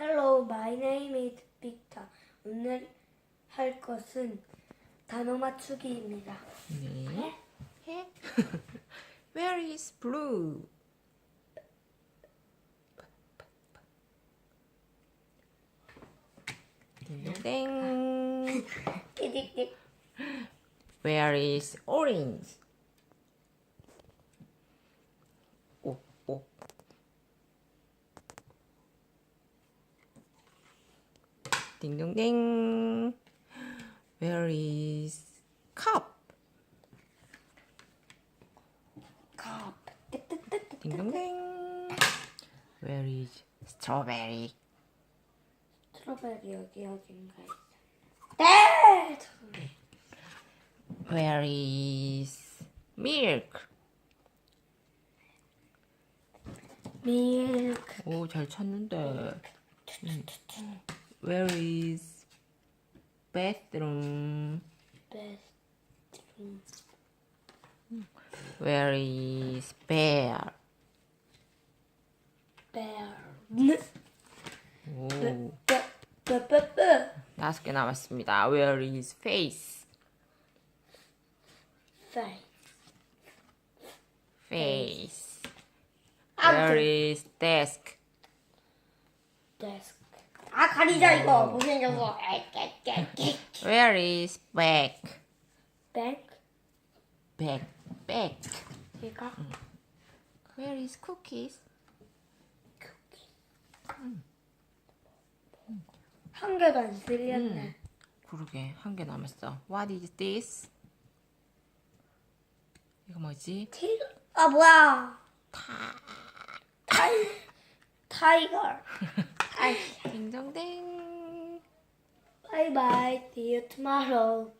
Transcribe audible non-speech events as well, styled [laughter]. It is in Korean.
Hello, my name is Victor. 오늘 할 것은 단어 맞추기입니다. 네. Where is blue? 땡. 띠딕딕. Where is orange? 오, 오. 딩동댕. Where is cup? 컵. 띠띠띠띠. 딩동댕. Where is strawberry? 스트로베리 여기 여기인가 있어. 네! Where is milk? 밀크. 오, 잘 찾는데. 음. Where is bathroom? 베스트룸. Where is bear? 베어. 오, 뿌뿌뿌뿌. 다섯 개 남았습니다. Where is face? 페이스. Face. 아, Where 그- is desk? 데스크. 아 가리자 이거 못생겨서. 에깨깨깨. Where is bag? 백. Bag, bag. 얘가 Where is cookies? 한 개도 안 쓸렸네. 그러게 한 개 남았어. What is this? 이거 뭐지? 티? 아 뭐야? 타이 타이거. [laughs] 아이 딩동댕. 바이바이. See you tomorrow.